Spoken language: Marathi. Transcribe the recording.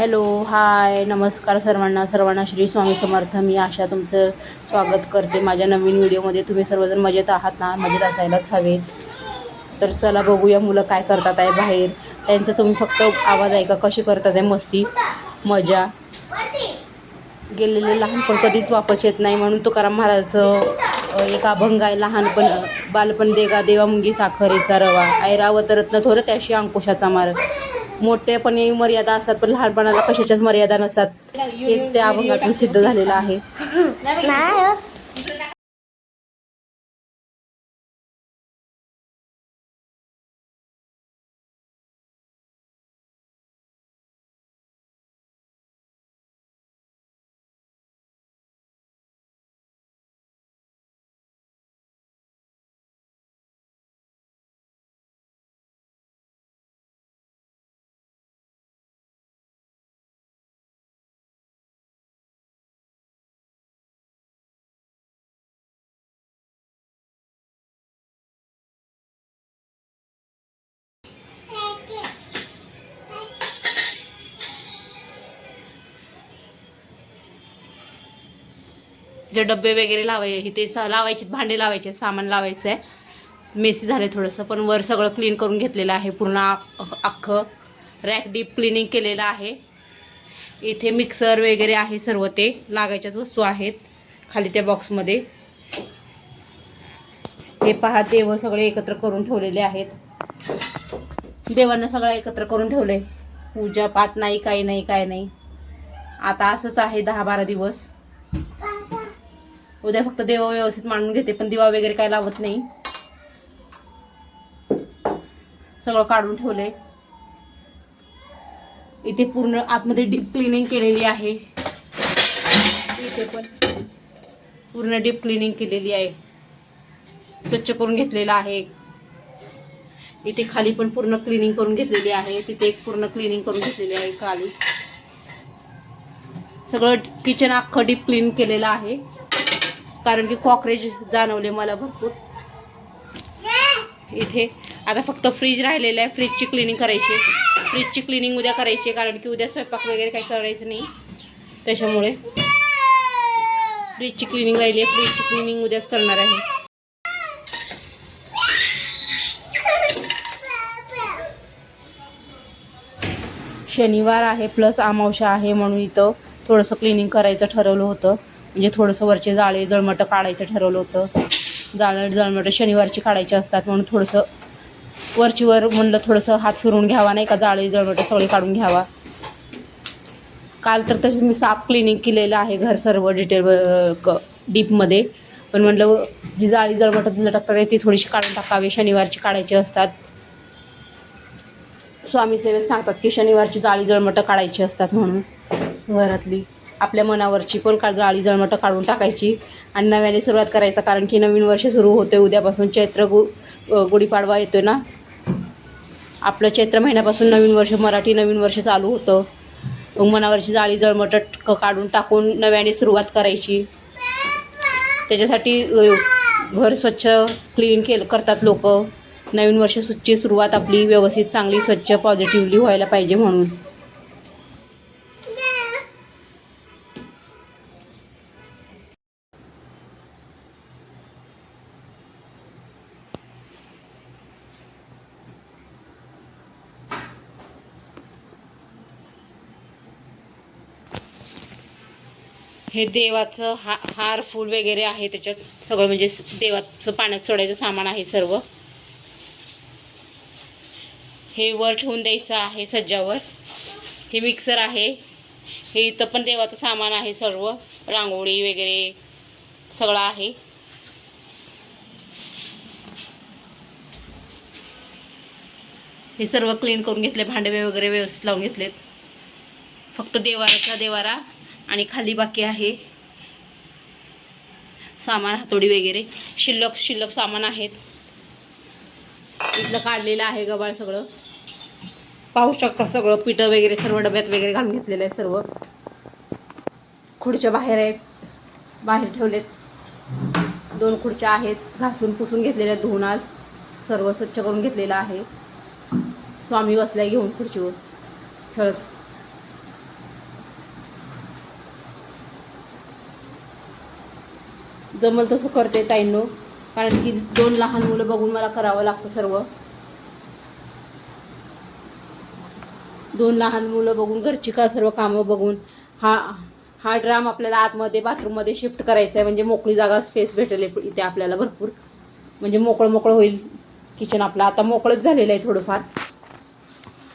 हॅलो हाय नमस्कार सर्वांना सर्वांना श्री स्वामी समर्थ. मी आशा तुमचं स्वागत करते. माझ्या नवीन व्हिडिओमध्ये तुम्ही सर्वजण मजेत आहात ना? मजेत असायलाच हवेत. तर चला बघूया मुलं काय करतात आहे बाहेर. त्यांचं तुम्ही फक्त आवाज ऐका कशी करतात आहे मस्ती मजा. गेलेले लहानपण कधीच वापस येत नाही म्हणून तुकाराम महाराजचं एक अभंग आहे लहानपण बालपण देगा देवा मुंगी साखरेचा रवा. ऐरावत रत्न थोरं त्याशी अंकुशाचा मार. मोठेपणी मर्यादा असतात पण लहानपणाला कशाच्याच मर्यादा नसतात. हेच त्या अभंगातून सिद्ध झालेलं आहे. जे डबे वगैरे लावायचे ते लावायचे भांडे लावायचे सामान लावायचं आहे मेसी झालं थोडंसं पण वर सगळं क्लीन करून घेतलेलं आहे. पूर्ण अख्खं रॅक डीप क्लिनिंग केलेलं आहे. इथे मिक्सर वगैरे आहे सर्व ते. लागायच्याच वस्तू आहेत खाली त्या बॉक्समध्ये हे पहा देव सगळे एकत्र करून ठेवलेले आहेत. देवांना सगळं एकत्र करून ठेवले पूजा पाठ नाही काही नाही काय नाही. आता असंच आहे दहा बारा दिवस. उद्या फक्त देव व्यवस्थित मांडून घेते पण दिवा वगैरे काय लावत नाही. सगळं काढून ठेवलंय. इथे पूर्ण आतमध्ये डीप क्लिनिंग केलेली आहे. इथे पण पूर्ण डीप क्लिनिंग केलेली आहे. स्वच्छ करून घेतलेलं आहे. इथे खाली पण पूर्ण क्लिनिंग करून घेतलेली आहे. तिथे एक पूर्ण क्लिनिंग करून घेतलेली आहे खाली. सगळं किचन अख्खं डीप क्लीन केलेलं आहे. कारण की कॉकरेज जाणवले मला भरपूर. इथे. आता फक्त फ्रीज राहिलेलं आहे. फ्रीजची क्लिनिंग करायची फ्रीजची क्लिनिंग उद्या करायची कारण की उद्या स्वयंपाक वगैरे काही करायचं नाही. त्याच्यामुळे फ्रीजची क्लिनिंग राहिली आहे. फ्रीजची क्लिनिंग उद्याच करणार आहे. शनिवार आहे प्लस अमावशा आहे म्हणून इथं थोडंसं क्लिनिंग करायचं ठरवलं होतं. म्हणजे थोडंसं वरचे जाळे जळमटं काढायचं ठरवलं होतं. जाळं जळमटं शनिवारची काढायची असतात म्हणून थोडंसं वरची वर म्हणलं थोडंसं हात फिरून घ्यावा नाही का? जाळे जळमटं सगळे काढून घ्यावा. काल तर तसेच मी साफ क्लिनिंग केलेलं आहे घर सर्व डिटेल क डीपमध्ये. पण म्हणलं जी जाळी जळमटं लटकतात ती थोडीशी काढून टाकावी शनिवारची काढायची असतात. स्वामी सेवेत सांगतात की शनिवारची जाळी जळमटं काढायची असतात म्हणून घरातली. आपल्या मनावरची पण का जाळी जळमटं काढून टाकायची. आणि नव्याने सुरुवात करायचं कारण की नवीन वर्ष सुरू होते उद्यापासून चैत्र गु गुढीपाडवा येतो ना? आपलं चैत्र महिन्यापासून नवीन वर्ष मराठी नवीन वर्ष चालू होतं. मग मनावरची जाळी जळमटं काढून टाकून नव्याने सुरुवात करायची. त्याच्यासाठी घर स्वच्छ क्लीन केलं करतात लोक. नवीन वर्ष सुची सुरुवात आपली व्यवस्थित चांगली स्वच्छ पॉझिटिव्हली व्हायला पाहिजे म्हणून. हे देवाचं हा हार फूल वगैरे आहे त्याच्यात सगळं म्हणजे स- देवाचं पाण्यात सोडायचं सामान आहे सर्व. हे वर ठेवून द्यायचं आहे सज्जावर. हे मिक्सर आहे. हे इथं पण देवाचं सामान आहे सर्व. रांगोळी वगैरे सगळं आहे. हे सर्व क्लीन करून घेतले भांडे वगैरे व्यवस्थित लावून घेतलेत. फक्त देवाराचा देवारा आणि खाली बाकी आहे सामान हातोडी वगैरे. शिल्लक शिल्लक सामान आहेत. इथलं काढलेलं आहे गबाळ सगळं. पाहू शकता सगळं पिठं वगैरे सर्व डब्यात वगैरे घालून घेतलेलं आहे सर्व. खुर्च्या बाहेर आहेत बाहेर ठेवलेत. दोन खुर्च्या आहेत घासून पुसून घेतलेल्या आहेत धुवून आज. सर्व स्वच्छ करून घेतलेलं आहे. स्वामी बसलाय घेऊन खुर्चीवर. खेळत जमल तसं करते ताईंनो. कारण की दोन लहान मुलं बघून मला करावं लागतं सर्व. दोन लहान मुलं बघून घरची का सर्व कामं बघून. हा हा ड्राम आपल्याला आतमध्ये बाथरूममध्ये शिफ्ट करायचा आहे म्हणजे मोकळी जागा स्पेस भेटेल इथे आपल्याला भरपूर. म्हणजे मोकळं मोकळं होईल किचन आपलं. आता मोकळंच झालेलं आहे थोडंफार.